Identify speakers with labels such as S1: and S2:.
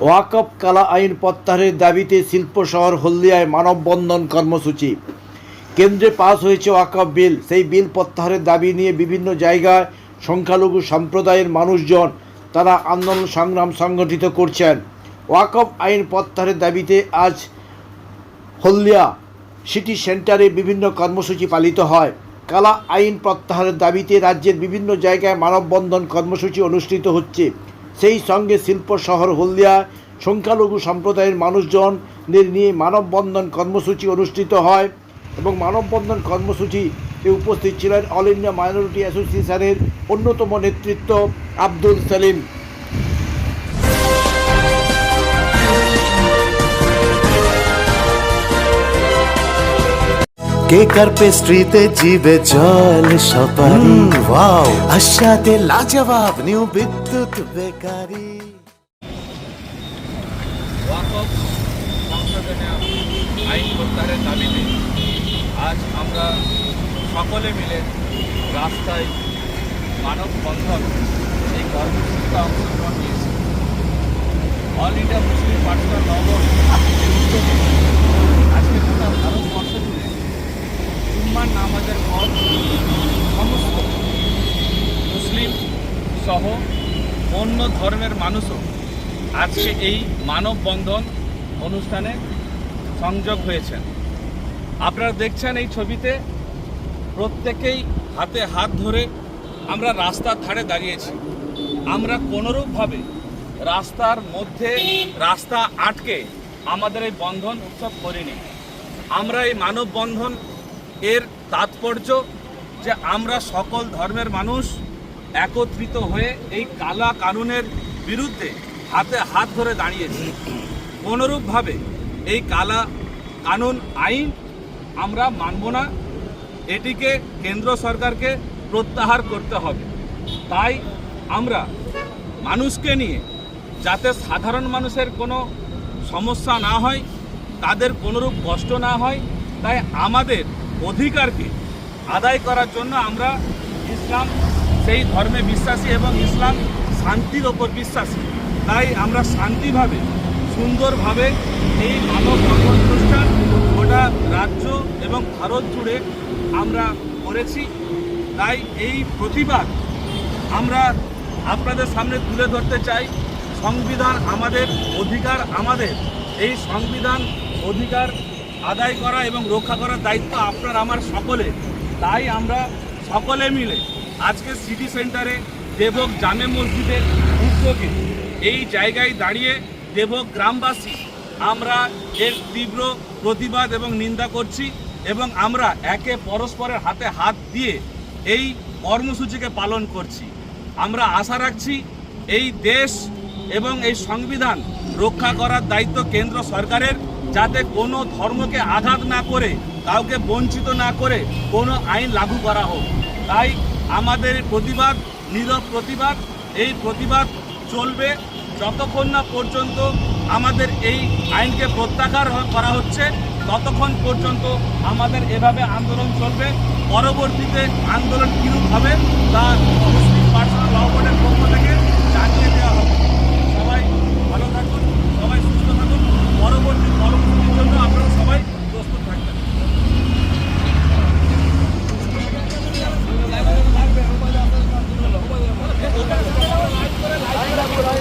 S1: ওয়াকফ কালা আইন প্রত্যাহারের দাবিতে শিল্প শহর হলদিয়ায় মানববন্ধন কর্মসূচি। কেন্দ্রে পাস হয়েছে ওয়াকফ বিল। সেই বিল প্রত্যাহারের দাবি নিয়ে বিভিন্ন জায়গায় সংখ্যালঘু সম্প্রদায়ের মানুষজন তারা আন্দোলন সংগ্রাম সংগঠিত করছেন। ওয়াকফ আইন প্রত্যাহারের দাবিতে আজ হলদিয়া সিটি সেন্টারে বিভিন্ন কর্মসূচি পালিত হয়। কালা আইন প্রত্যাহারের দাবিতে রাজ্যের বিভিন্ন জায়গায় মানববন্ধন কর্মসূচি অনুষ্ঠিত হচ্ছে। সেই সঙ্গে শিল্প শহর হলদিয়া, সংখ্যালঘু সম্প্রদায়ের মানুষজনদের নিয়ে মানববন্ধন কর্মসূচি অনুষ্ঠিত হয় এবং মানববন্ধন কর্মসূচিতে উপস্থিত ছিলেন অল ইন্ডিয়া মাইনরিটি অ্যাসোসিয়েশনের অন্যতম নেতৃত্ব আব্দুল সেলিম।
S2: কেকার পেস্ট্রিতে জিবে জল সপারি ওয়াও। আশাতে লাজবাব নিউ বিদ্যুৎ বেকারি।
S3: ওয়াকফ সংশোধনে আইন প্রত্যাহারের দাবিতে আজ আমরা সকলে মিলে রাস্তায় মানববন্ধন এই কর্মসূচিতে অংশগ্রহণ নিয়েছি। অল ইন্ডিয়া মুসলিম পার্সোনাল নগর উদ্যোগে আজকে গোটা ভারতবর্ষ জুড়ে জুম্মার নামাজের পর সমস্ত মুসলিম সহ অন্য ধর্মের মানুষও আজকে এই মানববন্ধন অনুষ্ঠানে সংযোগ হয়েছেন। আপনারা দেখছেন এই ছবিতে প্রত্যেকেই হাতে হাত ধরে আমরা রাস্তার ধারে দাঁড়িয়েছি। আমরা কোনোরূপভাবে রাস্তার মধ্যে রাস্তা আটকে আমাদের এই বন্ধন উৎসব করিনি। আমরা এই মানববন্ধন এর তাৎপর্য যে আমরা সকল ধর্মের মানুষ একত্রিত হয়ে এই কালা কানুনের বিরুদ্ধে হাতে হাত ধরে দাঁড়িয়েছি। কোনোরূপভাবে এই কালা কানুন আইন আমরা মানব না, এটিকে কেন্দ্র সরকারকে প্রত্যাহার করতে হবে। তাই আমরা মানুষকে নিয়ে, যাতে সাধারণ মানুষের কোনো সমস্যা না হয়, তাদের কোনোরূপ কষ্ট না হয়, তাই আমাদের অধিকারকে আদায় করার জন্য আমরা ইসলাম সেই ধর্মে বিশ্বাসী এবং ইসলাম শান্তির ওপর বিশ্বাসী। তাই আমরা শান্তিভাবে, সুন্দরভাবে এই মানব অনুষ্ঠান গোটা রাজ্য এবং ভারত জুড়ে আমরা করেছি। তাই এই প্রতিবাদ আমরা আপনাদের সামনে তুলে ধরতে চাই। সংবিধান আমাদের অধিকার, আমাদের এই সংবিধান অধিকার আদায় করা এবং রক্ষা করার দায়িত্ব আপনার, আমার সকলে তাই আমরা সকলে মিলে আজকে সিটি সেন্টারে দেবক জামে মসজিদের উদ্যোগে এই জায়গায় দাঁড়িয়ে দেবক গ্রামবাসী, আমরা এর তীব্র প্রতিবাদ এবং নিন্দা করছি এবং আমরা একে পরস্পরের হাতে হাত দিয়ে এই কর্মসূচিকে পালন করছি। আমরা আশা রাখছি এই দেশ এবং এই সংবিধান রক্ষা করার দায়িত্ব কেন্দ্র সরকারের যাতে কোনো ধর্মকে আঘাত না করে কাউকে বঞ্চিত না করে কোনো আইন লাগু করা হোক। তাই আমাদের প্রতিবাদ, নীরব প্রতিবাদ, এই প্রতিবাদ চলবে যতক্ষণ না পর্যন্ত আমাদের এই আইনকে প্রত্যাহার করা হচ্ছে, ততক্ষণ পর্যন্ত আমাদের এভাবে আন্দোলন চলবে। পরবর্তীতে আন্দোলন কীরূপ হবে, তা মুসলিম পার্সোনাল ল বোর্ডের